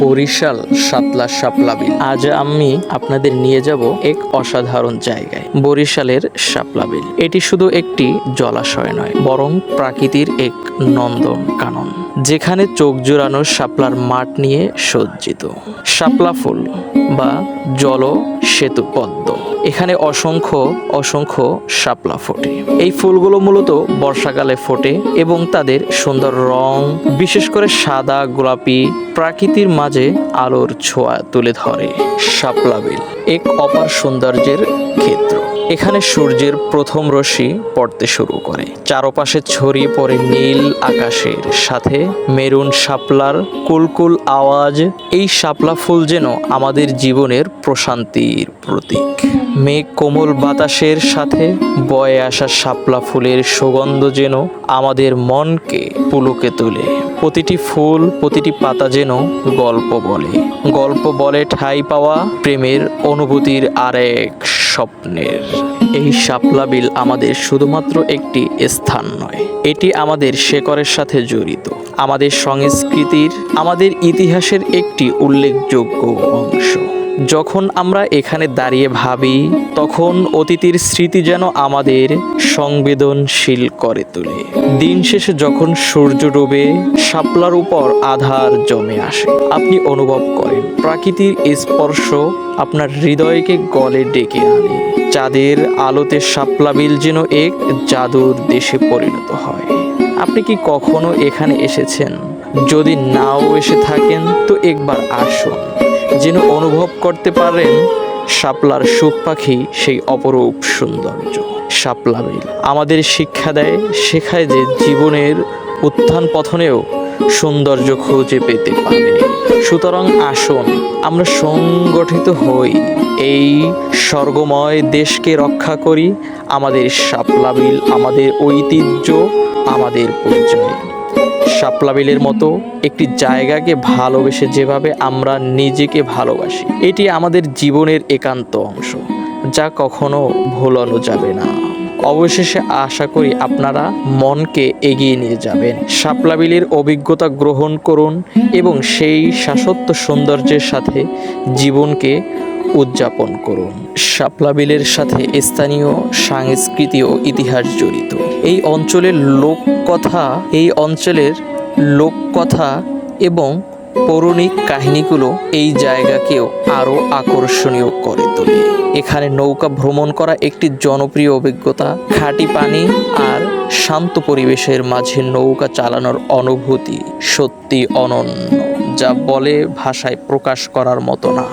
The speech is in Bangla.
বরিশাল সাতলা শাপলা বিল। আজ আমি আপনাদের নিয়ে যাব এক অসাধারণ জায়গায়, বরিশালের শাপলা বিল। এটি শুধু একটি জলাশয় নয়, বরং প্রাকৃতির এক নন্দন কানন, যেখানে চোখ জোড়ানো শাপলার মাঠ নিয়ে সজ্জিত। শাপলা ফুল বা জল সেতু পদ্ম। এখানে অসংখ্য অসংখ্য শাপলা ফোটে। এই ফুলগুলো মূলত বর্ষাকালে ফোটে এবং তাদের সুন্দর রং, বিশেষ করে সাদা, গোলাপি প্রাকৃতির মাঝে আলোর ছোঁয়া তুলে ধরে। শাপলা বিল, এক অপার সৌন্দর্যের ক্ষেত্র। এখানে সূর্যের প্রথম রশ্মি পড়তে শুরু করে। চারপাশে ছড়িয়ে পড়ে নীল আকাশের সাথে মেরুন শাপলার কুলকুল আওয়াজ। এই শাপলা ফুল যেন আমাদের জীবনের প্রশান্তির প্রতীক। মেঘ কোমল বাতাসের সাথে বয়ে আসা শাপলা ফুলের সুগন্ধ যেন আমাদের মনকে পুলকে তোলে। প্রতিটি ফুল, প্রতিটি পাতা যেন গল্প বলে। গল্প বলে ঠাঁই পাওয়া প্রেমের অনুভূতির আরেক স্বপ্নের। এই শাপলা বিল আমাদের শুধুমাত্র একটি স্থান নয়, এটি আমাদের শেকরের সাথে জড়িত, আমাদের সংস্কৃতির, আমাদের ইতিহাসের একটি উল্লেখযোগ্য অংশ। যখন আমরা এখানে দাঁড়িয়ে ভাবি, তখন অতীতের স্মৃতি যেন আমাদের সংবেদনশীল করে তোলে। দিন শেষে যখন সূর্য ডোবে, শাপলার উপর আধার জমে আসে। আপনি অনুভব করেন প্রাকৃতির স্পর্শ আপনার হৃদয়কে গলে ডেকে আনে। চাঁদের আলোতে শাপলা বিল যেন এক জাদুর দেশে পরিণত হয়। আপনি কি কখনো এখানে এসেছেন? যদি নাও এসে থাকেন, তো একবার আসুন। যেন অনুভব করতে পারেন, শাপলার সুখ পাখি সেই অপরূপ সৌন্দর্য। শাপলা বিল আমাদের শিক্ষা দেয়, শেখায় যে জীবনের উত্থান পথনেও সৌন্দর্য খুঁজে পেতে পারে। সুতরাং আসুন, আমরা সংগঠিত হই। এই স্বর্গময় দেশকে রক্ষা করি, আমাদের শাপলা বিল, আমাদের ঐতিহ্য, আমাদের পরিচয়। শাপলা বিলের মতো একটি জায়গাকে ভালোবেসে যেভাবে আমরা নিজেকে ভালোবাসি, এটি আমাদের জীবনের একান্ত অংশ, যা কখনো ভুলানো যাবে না। অবশেষে আশা করি আপনারা মনকে এগিয়ে নিয়ে যাবেন। শাপলা বিলের অভিজ্ঞতা গ্রহণ করুন এবং সেই শাসত্ব সৌন্দর্যের সাথে জীবনকে উদযাপন করুন। শাপলা বিলের সাথে স্থানীয় সংস্কৃতি ও ইতিহাস জড়িত। এই অঞ্চলের লোককথা, এই অঞ্চলের লোককথা এবং পৌরাণিক কাহিনীগুলো এই জায়গাকেও আরও আকর্ষণীয় করে তোলে। এখানে নৌকা ভ্রমণ করা একটি জনপ্রিয় অভিজ্ঞতা, খাঁটি পানি আর শান্ত পরিবেশের মাঝে নৌকা চালানোর অনুভূতি সত্যি অনন্য, যা বলে ভাষায় প্রকাশ করার মতো না।